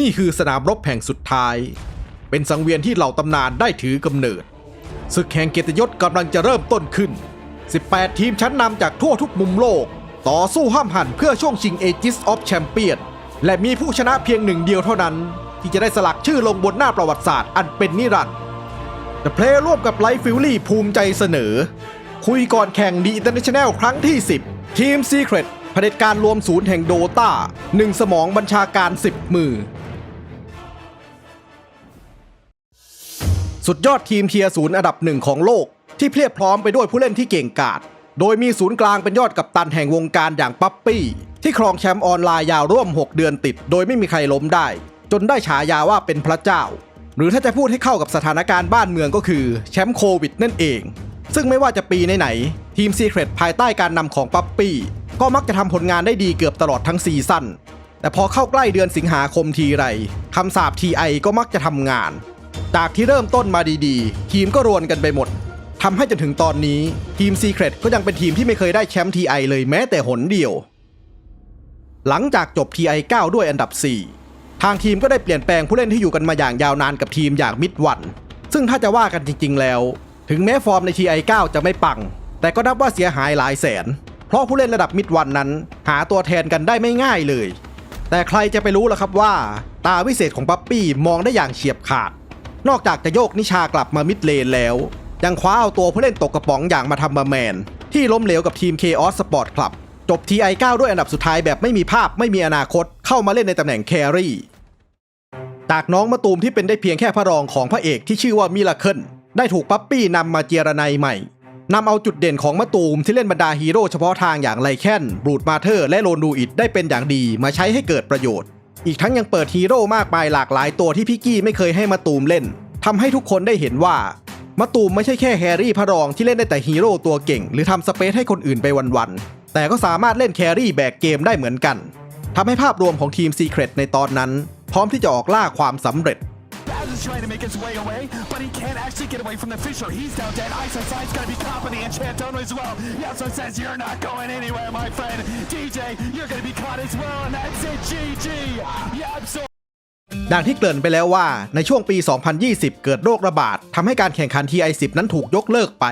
นี่คือสนามรบแห่งสุดท้าย เป็นสังเวียนที่เหล่าตำนานได้ถือกำเนิด ศึกแห่งเกียรติยศกำลังจะเริ่มต้นขึ้น 18 ทีมชั้นนำจากทั่วทุกมุมโลก ต่อสู้ห้ามหันเพื่อช่วงชิง Aegis of Champion และมีผู้ชนะเพียงหนึ่งเดียวเท่านั้น ที่จะได้สลักชื่อลงบนหน้าประวัติศาสตร์อันเป็นนิรันดร์ The Play ร่วมกับไลฟ์ฟิลลี่ภูมิใจเสนอ คุยก่อนแข่งดีอินเตอร์เนชั่นแนลครั้งที่ 10 ทีม Secret เผด็จการรวมศูนย์แห่งโดตาหนึ่งสมองบัญชาการ 10 มือ สุดยอดทีมเทียร์ศูนย์อันดับหนึ่งของโลก ที่เพียบพร้อมไปด้วยผู้เล่นที่เก่งกาจโดยมีศูนย์กลางเป็นยอดกัปตันแห่งวงการอย่างปั๊ปปี้ ที่ครองแชมป์ออนไลน์ยาวร่วม 6 เดือนติด โดยไม่มีใครล้มได้ จนได้ฉายาว่าเป็นพระเจ้า หรือถ้าจะพูดให้เข้ากับสถานการณ์บ้านเมืองก็คือแชมป์โควิดนั่นเอง ซึ่งไม่ว่าจะปีไหนๆทีมซีเครตภายใต้การนำของปั๊ปปี้ ก็มักจะทำผลงานได้ดีเกือบตลอดทั้งซีซั่นแต่พอเข้าใกล้เดือนสิงหาคมทีไรคำสาป TI ก็มักจะทำงาน จากที่เริ่มต้นมาดีๆ ทีมก็รวนกันไปหมดทำให้จนถึงตอนนี้ทีม Secret ก็ยังเป็นทีมที่ไม่เคยได้แชมป์ TI เลยแม้แต่หนเดียว หลังจากจบ TI 9ด้วยอันดับ 4 ทางทีมก็ได้เปลี่ยนแปลงผู้เล่นที่อยู่กันมาอย่างยาวนานกับทีมอย่างมิดวัน ซึ่งถ้าจะว่ากันจริง ๆ แล้ว ถึงแม้ฟอร์มใน TI 9จะไม่ปัง แต่ก็นับว่าเสียหายหลายแสน เพราะผู้เล่นระดับมิดวันนั้น หาตัวแทนกันได้ไม่ง่ายเลย แต่ใครจะไปรู้ล่ะครับว่า ตาวิเศษของปั๊ปปี้มองได้อย่างเฉียบขาด นอกจากจะโยกนิชากลับมามิดเลนแล้ว ยังคว้าเอาตัวผู้เล่นตกกระป๋องอย่างมาทำมาแมน ที่ล้มเหลวกับทีม Chaos Sport Club จบ TI 9 ด้วยอันดับสุดท้ายแบบไม่มีภาพไม่มีอนาคตเข้ามาเล่นในตำแหน่งแครี่จากน้องมะตูมที่เป็นได้เพียงแค่พระรองของพระเอกที่ชื่อว่ามิลาเคิลได้ถูกปั๊ปปี้นำมาเจรไนใหม่นำเอาจุดเด่นของมะตูมที่เล่นบรรดาฮีโร่เฉพาะทางอย่างไลแคนบรูดมาเธอร์และโลนูอิดได้เป็นอย่างดีมาใช้ให้เกิดประโยชน์ อีกทั้งยังเปิดฮีโร่มากมายหลากหลายตัวที่พี่กี้ไม่เคยให้มาตูมเล่นทำให้ทุกคนได้เห็นว่ามาตูมไม่ใช่แค่แฮร์รี่พระรองที่เล่นได้แต่ฮีโร่ตัวเก่ง หรือทำสเปซให้คนอื่นไปวันๆแต่ก็สามารถเล่นแครี่แบกเกมได้เหมือนกันทำให้ภาพรวมของทีมซีเครตในตอนนั้น พร้อมที่จะออกล่าความสำเร็จ Baz is trying to make his way away, but he can't actually get away from the Fisher. He's down dead. Ice Side's gonna be topping the Enchantono as well. Yasuo says you're not going anywhere, my friend. DJ, you're gonna be caught as well, and that's it. GG. Yapso. ดังที่เกริ่นไปแล้วว่าในช่วงปี 2020 เกิดโรคระบาดทำให้การแข่งขัน TI10 นั้นถูกยกเลิกไป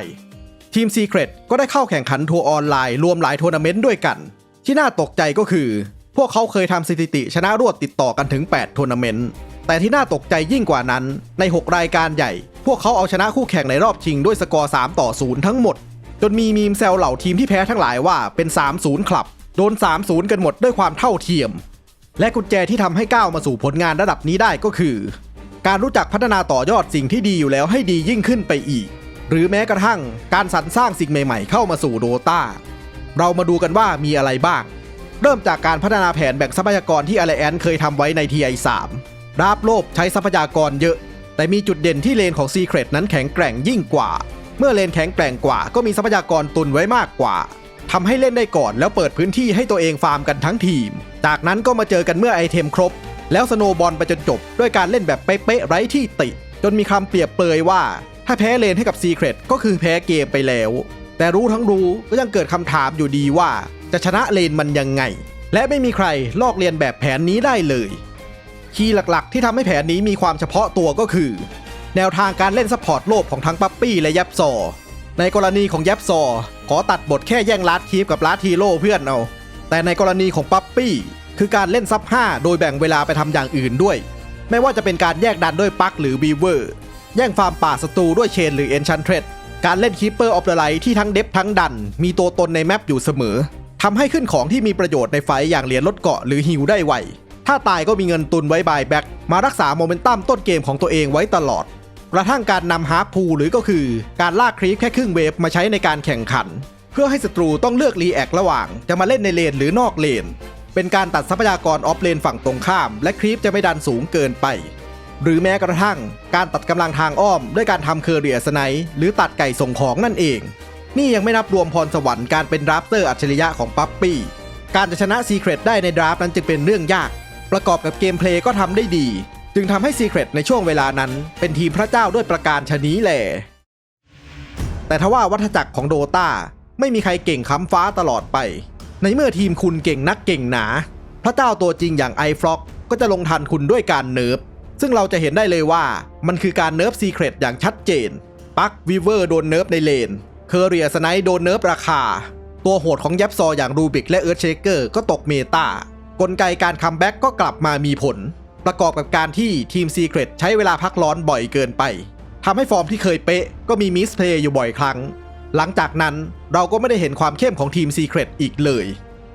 ทีม Secret ก็ได้เข้าแข่งขันทัวร์ออนไลน์รวมหลายทัวร์นาเมนต์ด้วยกัน ที่น่าตกใจก็คือ พวกเขาเคยทำสถิติชนะรวดติดต่อกันถึง 8 ทัวร์นาเมนต์ แต่ที่น่าตกใจยิ่งกว่านั้น ใน 6 รายการใหญ่ พวกเขาเอาชนะคู่แข่งในรอบชิงด้วยสกอร์ 3 ต่อ 0 ทั้งหมด จนมีมีมแซวเหล่าทีมที่แพ้ทั้งหลายว่าเป็น 3-0คลับ โดน 3-0 กันหมดด้วยความเท่าเทียม และกุญแจที่ทำให้ก้าวมาสู่ผลงานระดับนี้ได้ก็คือ การรู้จักพัฒนาต่อยอดสิ่งที่ดีอยู่แล้วให้ดียิ่งขึ้นไปอีก หรือแม้กระทั่งการสรรสร้างสิ่งใหม่ ๆ เข้ามาสู่โดตาเรามาดูกันว่ามีอะไรบ้าง เริ่มจากการพัฒนาแผนแบ่งทรัพยากรที่อ l ลแอนเคยทำไว้ใน TI3 ราบโลบใช้ทรัพยากรเยอะ แต่มีจุดเด่นที่เลนของ Secret นั้นแข็งแกร่งยิ่งกว่า เมื่อเลนแข็งแกร่งกว่า ก็มีทรัพยากรตุนไว้มากกว่าทำให้เล่นได้ก่อนแล้วเปิดพื้นที่ให้ตัวเองฟาร์มกันทั้งทีม จากนั้นก็มาเจอกันเมื่อไอเทมครบ แล้วสโนบอลไปจนจบ ด้วยการเล่นแบบเป๊ะๆไร้ที่ติ จนมีคำเปรียบเปรยว่า ถ้าแพ้เลนให้กับ Secret ก็คือแพ้เกมไปแล้ว แต่รู้ทั้งรู้ก็ยังเกิดคำถามอยู่ดีว่า จะชนะเลนมันยังไง และไม่มีใครลอกเลียนแบบแผนนี้ได้เลย คีย์หลักๆ ที่ทำให้แผนนี้มีความเฉพาะตัวก็คือ แนวทางการเล่นซัพพอร์ตโลบของทั้งปั๊ปปี้และยับซอ ในกรณีของยับซอ ขอตัดบทแค่แย่งลัดคีฟกับลัดทีโร่เพื่อนเอา แต่ในกรณีของปั๊ปปี้คือการเล่นซับ5โดยแบ่งเวลาไปทำอย่างอื่นด้วย ไม่ว่าจะเป็นการแยกดันด้วยปักหรือบีเวอร์แย่งฟาร์มป่าศัตรูด้วยเชนหรือเอนชันเทรดการเล่นคีเปอร์ออฟเดอะไลท์ที่ทั้งเดฟทั้งดัน มีตัวตนในแมปอยู่เสมอทำให้ขึ้นของที่มีประโยชน์ในไฟอย่างเหรียญลดเกาะหรือฮิวได้ไว ถ้าตายก็มีเงินตุนไว้บายแบ็กมารักษาโมเมนตัมต้นเกมของตัวเองไว้ตลอด กระทั่งการนำฮาร์ปพูลหรือก็คือการลากครีปแค่ครึ่งเวฟมาใช้ในการแข่งขัน เพื่อให้ศัตรูต้องเลือกรีแอคระหว่าง จะมาเล่นในเลนหรือนอกเลน เป็นการตัดทรัพยากรออฟเลนฝั่งตรงข้าม และครีปจะไม่ดันสูงเกินไป หรือแม้กระทั่ง การตัดกำลังทางอ้อม ด้วยการทำเคอร์เรียสไนหรือตัดไก่ส่งของนั่นเอง นี่ยังไม่นับรวมพรสวรรค์การเป็นดราฟเตอร์อัจฉริยะของปั๊ปปี้การจะชนะ Secret ได้ในดราฟนั้นจึงเป็นเรื่องยาก ประกอบกับเกมเพลย์ก็ทำได้ดี จึงทำให้ Secret ในช่วงเวลานั้น เป็นทีมพระเจ้าด้วยประการชนี้แหละแต่ทว่าวัฏจักรของโดตาไม่มีใครเก่งค้ำฟ้าตลอดไป ในเมื่อทีมคุณเก่งนักเก่งหนา พระเจ้าตัวจริงอย่างไอฟล็อกก็จะลงทันคุณด้วยการเนิร์ฟซึ่งเราจะเห็นได้เลยว่ามันคือการเนิร์ฟซีเครตอย่างชัดเจน ปักวีเวอร์โดนเนิร์ฟในเลน เคอร์เรียสไนโดนเนิร์ฟราคา ตัวโหดของยับซออย่างรูบิกและเอิร์ธเชเกอร์ก็ตกเมตา กลไกการคัมแบ็กก็กลับมามีผล ประกอบกับการที่ทีมซีเครตใช้เวลาพักร้อนบ่อยเกินไปทำให้ฟอร์มที่เคยเป๊ะก็มีมิสเพลย์อยู่บ่อยครั้ง หลังจากนั้นเราก็ไม่ได้เห็นความเข้มของทีมซีเครตอีกเลย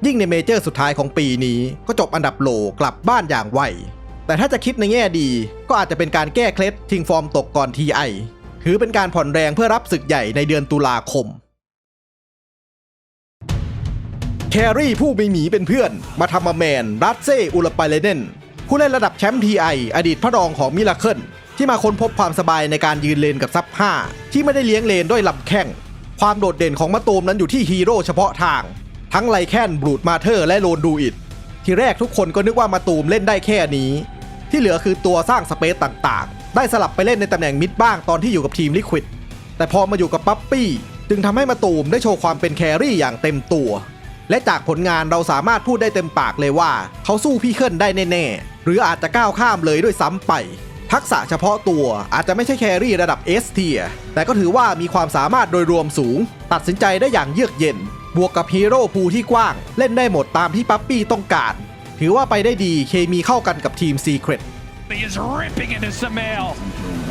ยิ่งในเมเจอร์สุดท้ายของปีนี้ก็จบอันดับโลกลับบ้านอย่างไวแต่ถ้าจะคิดในแง่ดีก็อาจจะเป็นการแก้เคล็ดทิ้งฟอร์มตกก่อนทีไอถือเป็นการผ่อนแรงเพื่อรับศึกใหญ่ในเดือนตุลาคม แครี่ผู้มีหมีเป็นเพื่อน มาทำมาแมนรัสเซอุลปาเลเนนผู้เล่นระดับแชมป์ทีไออดีตพระรองของมิลาเคิลที่มาค้นพบความสบายในการยืนเลนกับซับ 5 ที่ไม่ได้เลี้ยงเลนด้วยลำแข้ง ความโดดเด่นของมะตูมนั้นอยู่ที่ฮีโร่เฉพาะทาง ทั้งไลแคนบรูดมาเธอร์และโลนดูอิดทีแรกทุกคนก็นึกว่ามาตูมเล่นได้แค่นี้ ที่เหลือคือตัวสร้างสเปซต่างๆ ได้สลับไปเล่นในตำแหน่งมิดบ้างตอนที่อยู่กับทีมลิควิดแต่พอมาอยู่กับปั๊ปปี้จึงทำให้มาตูมได้โชว์ความเป็นแครี่อย่างเต็มตัว และจากผลงานเราสามารถพูดได้เต็มปากเลยว่า เขาสู้พี่เคิลได้แน่ๆ หรืออาจจะก้าวข้ามเลยด้วยซ้ำไป ทักษะเฉพาะตัวอาจจะไม่ใช่แครี่ระดับ S เทียแต่ก็ถือว่ามีความสามารถโดยรวมสูง ตัดสินใจได้อย่างเยือกเย็น บวกกับฮีโร่พูที่กว้าง เล่นได้หมดตามที่ปั๊ปปี้ต้องการ ถือว่าไปได้ดีเคมีเข้ากันกับทีม Secret He is ripping into Samael.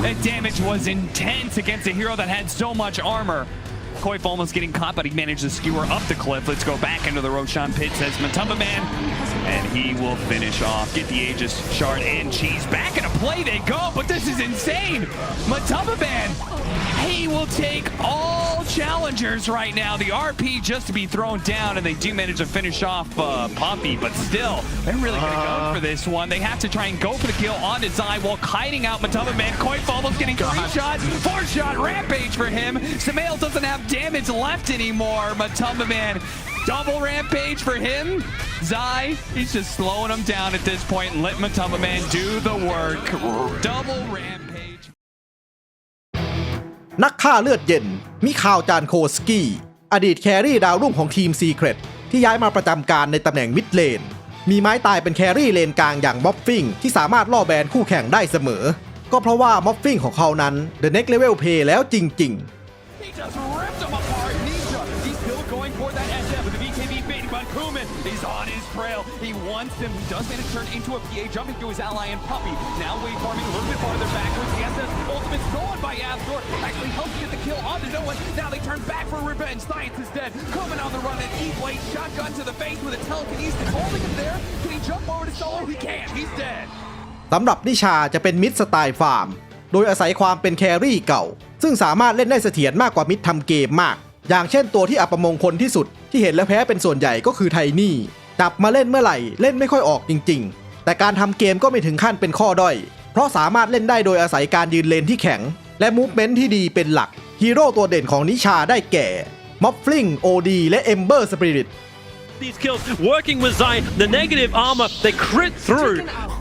That damage was intense against a hero that had so much armor. Koif almost getting caught, but he managed to skewer up the cliff. Let's go back into the Roshan pit, says Matumba Man. And he will finish off. Get the Aegis shard and cheese. Back in a play they go, but this is insane. Matumba Man, he will take all challengers right now. The RP just to be thrown down, and they do manage to finish off uh, Poppy, but still, they're really going to go for this one. They have to try and go for the kill on eye while kiting out Matumba Man. Koif almost getting three shots, four shot rampage for him. Samael doesn't have damage left anymore. Matumba Man, double rampage for him. Zai, he's just slowing him down at this point and let Matumba Man do the work. Double rampage. นักฆ่าเลือดเย็น มิคาวจานโคสกี้ อดีตแครี่ดาวรุ่งของทีมซีเครตที่ย้ายมาประจำการในตำแหน่งมิดเลน มีไม้ตายเป็นแครี่เลนกลางอย่างม็อบฟิงที่สามารถล่อแบนคู่แข่งได้เสมอ ก็เพราะว่าม็อบฟิงของเขานั้นเดอะเน็กเลเวลเพย์แล้วจริง ๆ trail. He wants him. He does manage to turn into a PA, jumping to his ally and Puppy. Now wave farming a little bit farther backwards. The SS ultimate stolen by Astor. Actually helps get the kill onto no one. Now they turn back for revenge. Science is dead. Kuman on the run and E-Blade shotgun to the face with a telekinesis. Holding him there. Can he jump over to solo? He can't. He's dead. สำหรับนิชาจะเป็นมิดสไตล์ฟาร์ม โดยอาศัยความเป็นแครี่เก่า ซึ่งสามารถเล่นได้เสถียรมากกว่ามิดทำเกมมาก อย่างเช่นตัวที่อัปมงคลที่สุดที่เห็นแล้วแพ้เป็นส่วนใหญ่ก็คือไทนี่ จับมาเล่นเมื่อไหร่เล่นไม่ค่อยออกจริง ๆ แต่การทำเกมก็ไม่ถึงขั้นเป็นข้อด้อย เพราะสามารถเล่นได้โดยอาศัยการยืนเลนที่แข็ง และมูฟเมนต์ที่ดีเป็นหลัก ฮีโร่ตัวเด่นของนิชาได้แก่ม็อบฟลิงโอดีและเอมเบอร์สปิริต these kills working with Zai. The negative armor, they crit through.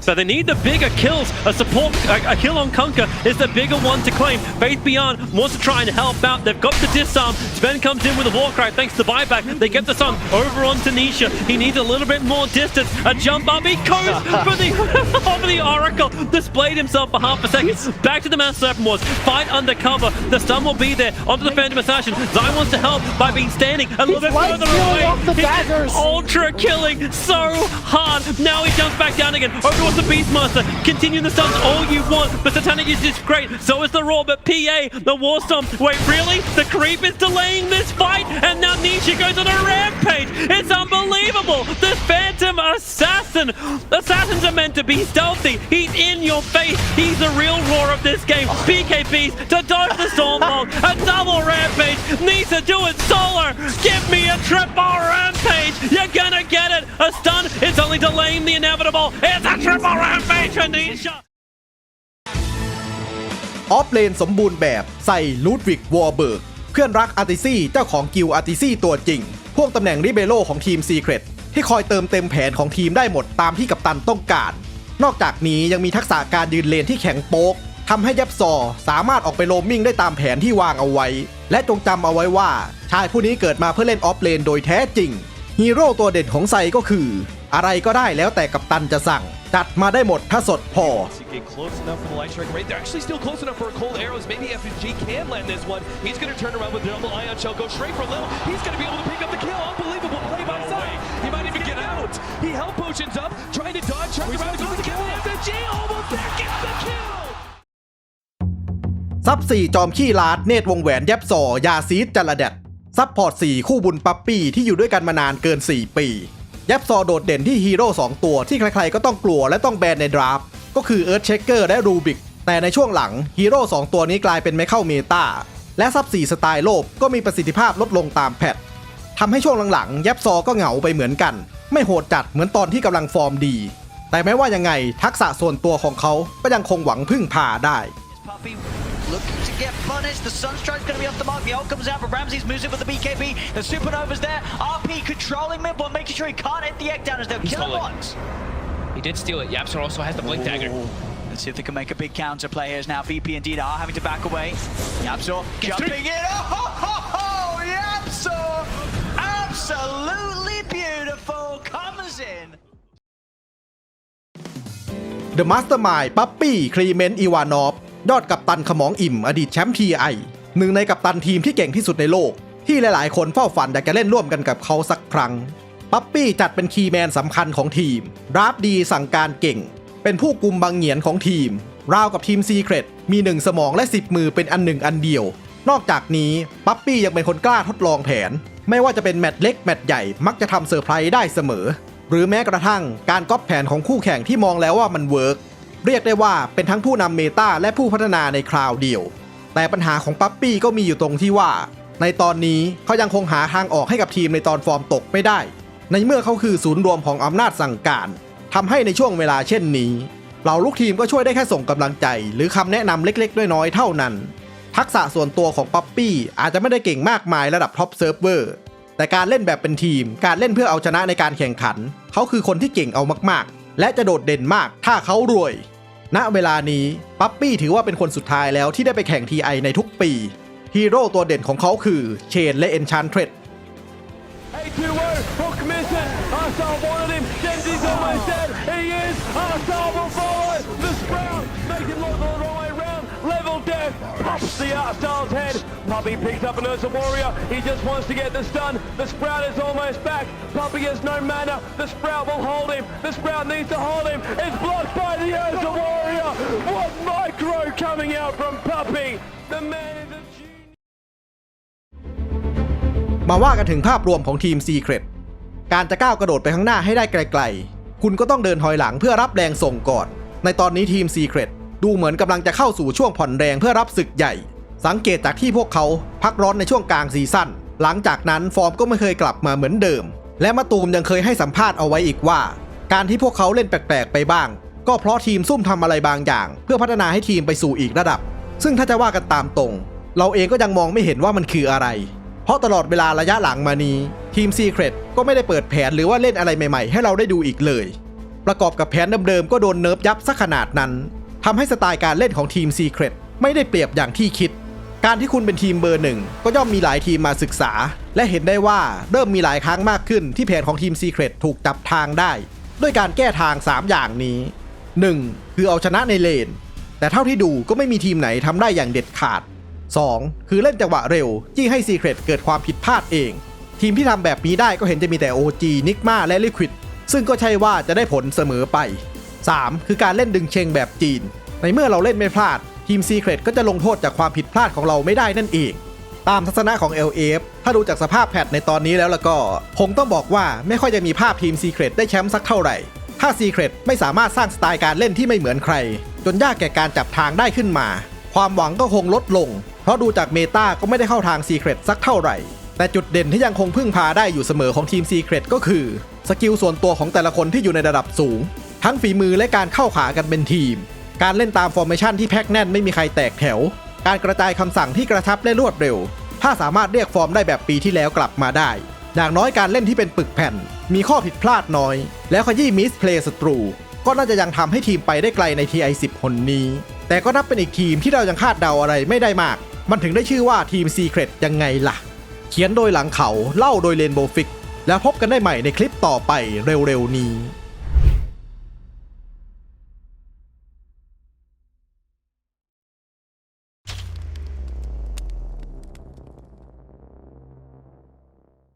So they need the bigger kills. A support, a, a kill on Kunka is the bigger one to claim. Faith Beyond wants to try and help out. They've got the disarm. Sven comes in with a Warcry thanks to buyback. They get the sun over onto Nisha. He needs a little bit more distance. A jump up. He goes for the over the Oracle. Displayed himself for half a second. Back to the Mass Serpent Wars. Fight undercover. The stun will be there onto the Phantom Assassin. Zai wants to help by being standing a little bit further away. off the He's daggers. Ultra killing so hard. Now he jumps back down again. Over the Beastmaster. Continue the stuns all you want. But Satanic is just great. So is the Raw. But PA, the War Storm. Wait, really? The creep is delaying this fight. And now Nisha goes on a rampage. It's unbelievable. This Phantom Assassin. Assassins are meant to be stealthy. He's in your face. He's the real roar of this game. PKPs to dodge the Stormhawk. A double rampage. Nisa, do it solo. Give me a triple rampage. You're gonna get it. A stun. It's only delaying the inevitable. It's a triple rampage for Nisha. ออฟเลนสมบูรณ์แบบใส่ลูดวิกวอร์เบิร์กเพื่อนรักอาร์ติซี่เจ้าของกิลอาร์ติซี่ตัวจริง พวกตำแหน่งริเบโลของทีม Secret ที่คอยเติมเต็มแผนของทีมได้หมดตามที่กัปตันต้องการ นอกจากนี้ยังมีทักษะการยืนเลนที่แข็งโป๊กทำให้ยับซอสามารถออกไปโรมมิ่งได้ตามแผนที่วางเอาไว้ และจงจำเอาไว้ว่า ชายผู้นี้เกิดมาเพื่อเล่นออฟเลนโดยแท้จริงฮีโร่ตัวเด่นของไซก็คือ อะไรก็ได้แล้วแต่กัปตันจะสั่ง จัดมาได้หมดถ้าสดพอ To get close enough for the light strike rate. They're actually still close enough for a cold arrows. Maybe FNG can land this one. He's going to turn around with double ion shell, go straight for Lil. He's going to be able to pick up the kill. Unbelievable play by side. He might even get out. He held potions up, trying to dodge, trying to around, goes to kill the FNG. Almost there, gets the kill. ซับ4จอมขี้ลาดเนตรวงแหวนแยบซอยาซีดจัลลาแดดซับพอร์ต4คู่บุญปั๊ปปี้ที่อยู่ด้วยกันมานานเกิน 4 ปีแยับซอโดดเด่นที่ฮีโร่2ตัวที่ใครๆก็ต้องกลัวและต้องแบนในดราฟก็คือเอิร์ธเชคเกอร์และรูบิกแต่ในช่วงหลังฮีโร่2ตัวนี้กลายเป็นไม่เข้าเมตาและซับ4สไตล์โลบก็มีประสิทธิภาพลดลงตามแพททำให้ช่วงหลังๆแยบซอก็เหงาไปเหมือนกัน ไม่โหดจัดเหมือนตอนที่กำลังฟอร์มดี แต่แม้ว่ายังไงทักษะส่วนตัวของเขาก็ยังคงหวังพึ่งพาได้ looking to get punished. The Sunstrike's going to be off the mark. The ult comes out, but Ramsey's moves in with the BKB. The Supernova's there. RP controlling mid, but making sure he can't hit the egg down as they'll kill him stole it. once. He did steal it. Yapster also has the blink dagger. Let's see if they can make a big counter play here. As now VP indeed are having to back away. Yapsor jumping in. Oh, ho, ho, ho, Yapsor! Absolutely beautiful. Comes in. The Mastermind ปั๊ปปี้คลีเมนต์อีวานอฟ ยอดกัปตันขมองอิ่ม อดีตแชมป์ทีไอหนึ่งในกัปตันทีมที่เก่งที่สุดในโลก ที่หลายๆ คนเฝ้าฝันอยากจะเล่นร่วมกันกับเขาสักครั้ง ปั๊ปปี้จัดเป็นคีย์แมนสำคัญของทีม ราฟดีสั่งการเก่ง เป็นผู้กุมบังเหียนของทีม ราวกับทีมซีเครตมีหนึ่งสมองและ 10 มือเป็นอันหนึ่งอันเดียว นอกจากนี้ปั๊ปปี้ยังเป็นคนกล้าทดลองแผน ไม่ว่าจะเป็นแมตช์เล็กแมตช์ใหญ่มักจะทำเซอร์ไพรส์ได้เสมอ หรือแม้กระทั่งการก๊อปแผนของคู่แข่งที่มองแล้วว่ามันเวิร์ก เรียกได้ว่าเป็นทั้งผู้นำเมตาและผู้พัฒนาในคราวเดียว แต่ปัญหาของปั๊ปปี้ก็มีอยู่ตรงที่ว่า ในตอนนี้เขายังคงหาทางออกให้กับทีมในตอนฟอร์มตกไม่ได้ ในเมื่อเขาคือศูนย์รวมของอำนาจสั่งการทำให้ในช่วงเวลาเช่นนี้เราลูกทีมก็ช่วยได้แค่ส่งกำลังใจ หรือคำแนะนำเล็กๆน้อยๆเท่านั้น ทักษะส่วนตัวของปั๊ปปี้อาจจะไม่ได้เก่งมากมายระดับท็อปเซิร์ฟเวอร์แต่การเล่นแบบเป็นทีม การเล่นเพื่อเอาชนะในการแข่งขัน เขาคือคนที่เก่งเอามากๆ และจะโดดเด่นมากถ้าเขารวย ณเวลานี้ปั๊ปปี้ถือว่าเป็นคนสุดท้ายแล้วที่ได้ไปแข่ง TI ในทุกปี ฮีโร่ตัวเด่นของเขาคือเชนและเอนชานเทรด A2-0 for commission. Arsal wanted him. Genji's almost dead. He is. Arsal will follow. The Level death. Pops the Arsal's head. Puppy picks up an Ursa Warrior. He just wants to get the stun. The Sprout is almost back. Puppy has no mana. The Sprout will hold him. The Sprout needs to hold him. It's blocked by the Ursa Warrior. What micro coming out from Puppy. The man is a genius. มาว่ากันถึงภาพรวมของทีม Secret การจะก้าวกระโดดไปข้างหน้าให้ได้ไกล ๆ คุณก็ต้องเดินถอยหลังเพื่อรับแรงส่งก่อน ในตอนนี้ทีม Secret ดูเหมือนกำลังจะเข้าสู่ช่วงผ่อนแรงเพื่อรับศึกใหญ่ สังเกตจากที่พวกเขาพักร้อนในช่วงกลางซีซั่นหลังจากนั้นฟอร์มก็ไม่เคยกลับมาเหมือนเดิม และมาตูมยังเคยให้สัมภาษณ์เอาไว้อีกว่า การที่พวกเขาเล่นแปลกๆไปบ้าง ก็เพราะทีมซุ่มทำอะไรบางอย่าง เพื่อพัฒนาให้ทีมไปสู่อีกระดับ ซึ่งถ้าจะว่ากันตามตรง เราเองก็ยังมองไม่เห็นว่ามันคืออะไร เพราะตลอดเวลาระยะหลังมานี้ทีม Secret ก็ไม่ได้เปิดแผนหรือว่าเล่นอะไรใหม่ๆ ให้เราได้ดูอีกเลย ประกอบกับแผนเดิมๆก็โดนเนิร์ฟยับซะขนาดนั้น ทำให้สไตล์การเล่นของทีม Secret ไม่ได้เปรียบอย่างที่คิด การที่คุณเป็นทีมเบอร์หนึ่งก็ย่อมมีหลายทีมมาศึกษา และเห็นได้ว่าเริ่มมีหลายครั้งมากขึ้นที่แผนของทีม Secret ถูกจับทางได้ ด้วยการแก้ทาง 3 อย่างนี้ 1. คือเอาชนะในเลน แต่เท่าที่ดูก็ไม่มีทีมไหนทำได้อย่างเด็ดขาด 2. คือเล่นจังหวะเร็วจี้ให้ Secret เกิดความผิดพลาดเอง ทีมที่ทำแบบนี้ได้ก็เห็นจะมีแต่ OG Nigma และ Liquid ซึ่งก็ใช่ว่าจะได้ผลเสมอไป 3. คือการเล่นดึงเชงแบบจีน ในเมื่อเราเล่นไม่พลาด ทีม Secret ก็จะลงโทษจากความผิดพลาดของเราไม่ได้นั่นเองตามทัศนะของ LF ถ้าดูจากสภาพแพทในตอนนี้แล้วล้วก็คงต้องบอกว่าไม่ค่อยจะมีภาพทีม Secret ได้แชมป์สักเท่าไหร่ ถ้า Secret ไม่สามารถสร้างสไตล์การเล่นที่ไม่เหมือนใคร จนยากแก่การจับทางได้ขึ้นมา ความหวังก็คงลดลง เพราะดูจากเมตาก็ไม่ได้เข้าทาง Secret สักเท่าไหร่ แต่จุดเด่นที่ยังคงพึ่งพาได้อยู่เสมอของทีม Secret ก็คือ สกิลส่วนตัวของแต่ละคนที่อยู่ในระดับสูง ทั้งฝีมือและการเข้าขากันเป็นทีม การเล่นตามฟอร์เมชันที่แพ็กแน่นไม่มีใครแตกแถว การกระจายคำสั่งที่กระชับและรวดเร็ว ถ้าสามารถเรียกฟอร์มได้แบบปีที่แล้วกลับมาได้อย่างน้อยการเล่นที่เป็นปึกแผ่น มีข้อผิดพลาดน้อย แล้วขยี้มิสเพลย์ศัตรู ก็น่าจะยังทำให้ทีมไปได้ไกลใน TI10 คนนี้ แต่ก็นับเป็นอีกทีมที่เรายังคาดเดาอะไรไม่ได้มาก มันถึงได้ชื่อว่าทีม Secret ยังไงล่ะ เขียนโดยหลังเขาเล่าโดยเรนโบฟิก แล้วพบกันได้ใหม่ในคลิปต่อไปเร็วๆนี้